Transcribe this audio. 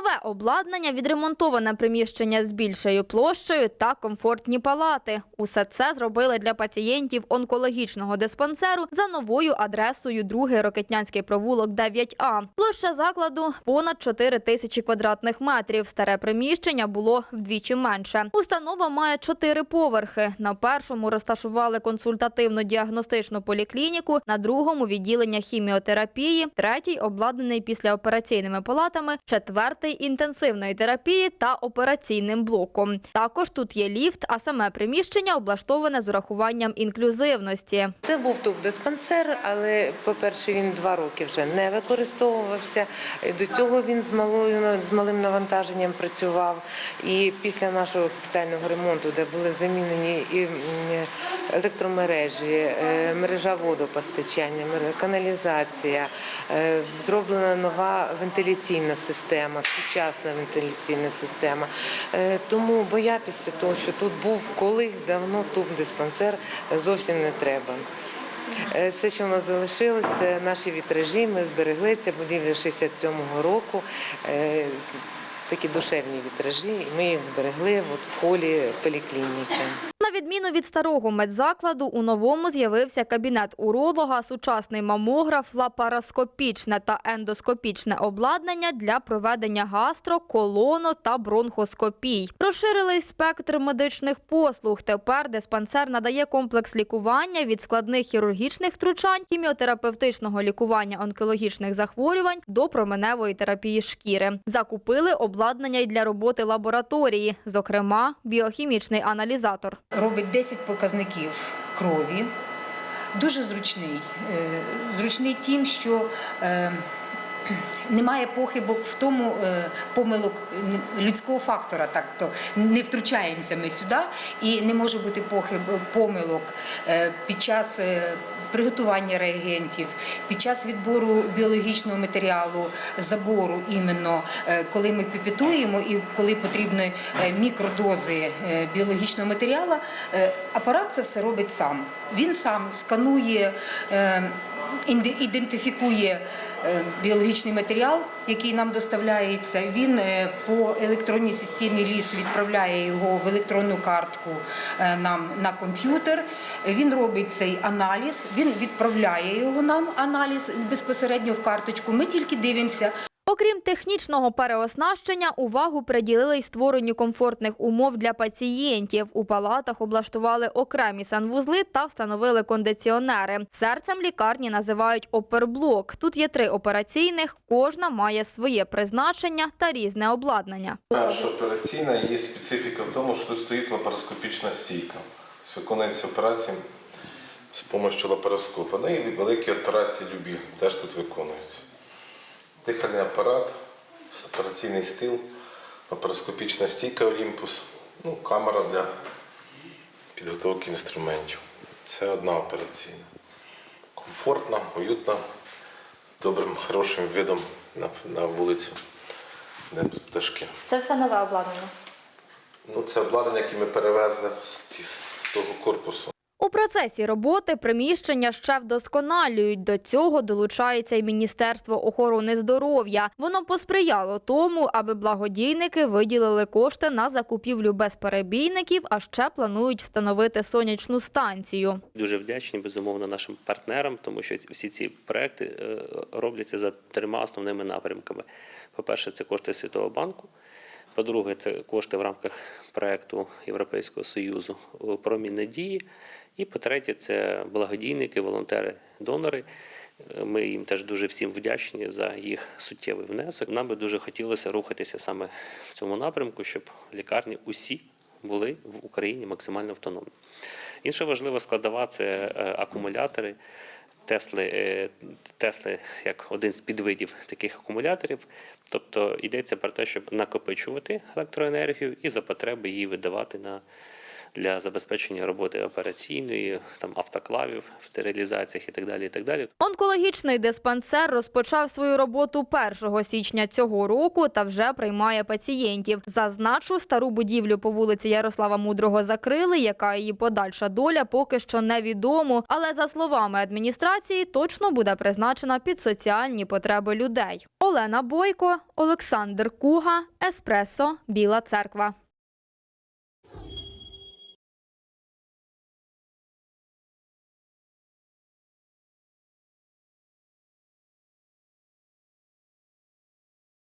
Нове обладнання, відремонтоване приміщення з більшою площею та комфортні палати. Усе це зробили для пацієнтів онкологічного диспансеру за новою адресою 2 Рокетнянський провулок 9А. Площа закладу понад 4 тисячі квадратних метрів. Старе приміщення було вдвічі менше. Установа має чотири поверхи. На першому розташували консультативно-діагностичну поліклініку, на другому відділення хіміотерапії, третій обладнаний післяопераційними палатами, четвертий інтенсивної терапії та операційним блоком. Також тут є ліфт, а саме приміщення облаштоване з урахуванням інклюзивності. Це був туб-диспансер, але, по-перше, він два роки вже не використовувався. До цього він з малою з малим навантаженням працював. І після нашого капітального ремонту, де були замінені і електромережі, е, мережа водопостачання, каналізація, е, зроблена нова вентиляційна система, сучасна вентиляційна система. Е, Тому боятися того, що тут був колись давно туб-диспансер, зовсім не треба. Е, Все, що у нас залишилось, це наші вітражі. Ми зберегли це будівля 67-го року. Е, Такі душевні вітражі. Ми їх зберегли от в холі поліклініки. Відміну від старого медзакладу, у новому з'явився кабінет уролога, сучасний мамограф, лапароскопічне та ендоскопічне обладнання для проведення гастро, колоно та бронхоскопій. Розширили спектр медичних послуг. Тепер диспансер надає комплекс лікування від складних хірургічних втручань, хіміотерапевтичного лікування онкологічних захворювань до променевої терапії шкіри. Закупили обладнання й для роботи лабораторії, зокрема біохімічний аналізатор. Робить 10 показників крові. Дуже зручний. Е, Зручний тим, що е, немає похибок в тому е, помилок людського фактора, так то не втручаємося ми сюди, і не може бути похиб помилок під час. Приготування реагентів під час відбору біологічного матеріалу, забору іменно е, коли ми піпетуємо і коли потрібні е, мікродози е, біологічного матеріалу, апарат це все робить сам. Він сам сканує, ідентифікує е, біологічний матеріал, який нам доставляється. Він е, по електронній системі ліс відправляє його в електронну картку е, нам на комп'ютер. Він робить цей аналіз, він відправляє його нам аналіз безпосередньо в карточку. Ми тільки дивимося. Окрім технічного переоснащення, увагу приділили й створенню комфортних умов для пацієнтів. У палатах облаштували окремі санвузли та встановили кондиціонери. Серцем лікарні називають оперблок. Тут є три операційних, кожна має своє призначення та різне обладнання. Перша операційна є специфіка в тому, що тут стоїть лапароскопічна стійка. Виконується операції з допомогою лапароскопа. Ну і великі операції любі теж тут виконуються. Дихальний апарат, операційний стіл, лапароскопічна стійка Олімпус, ну, камера для підготовки інструментів. Це одна операційна. Комфортна, уютна, з добрим, хорошим видом на, на вулицю, де пташки. Це все нове обладнання. Ну, це обладнання, яке ми перевезли з, з того корпусу. У процесі роботи приміщення ще вдосконалюють. До цього долучається й Міністерство охорони здоров'я. Воно посприяло тому, аби благодійники виділили кошти на закупівлю безперебійників, а ще планують встановити сонячну станцію. Дуже вдячні безумовно нашим партнерам, тому що всі ці проекти е, робляться за трьома основними напрямками. По-перше, це кошти Світового банку. По-друге, це кошти в рамках проекту Європейського Союзу про дії. І по-третє, це благодійники, волонтери, донори. Ми їм теж дуже всім вдячні за їх суттєвий внесок. Нам би дуже хотілося рухатися саме в цьому напрямку, щоб лікарні усі були в Україні максимально автономні. Інша важлива складова це е, акумулятори. Тесли, е, Тесли як один з підвидів таких акумуляторів. Тобто йдеться про те, щоб накопичувати електроенергію і за потреби її видавати на для забезпечення роботи операційної, там автоклавів в стерилізаціях і так далі. І так далі. Онкологічний диспансер розпочав свою роботу 1 січня цього року та вже приймає пацієнтів. Зазначу, стару будівлю по вулиці Ярослава Мудрого закрили, яка її подальша доля поки що невідомо. Але за словами адміністрації, точно буде призначена під соціальні потреби людей. Олена Бойко, Олександр Куга, Еспресо, Біла Церква.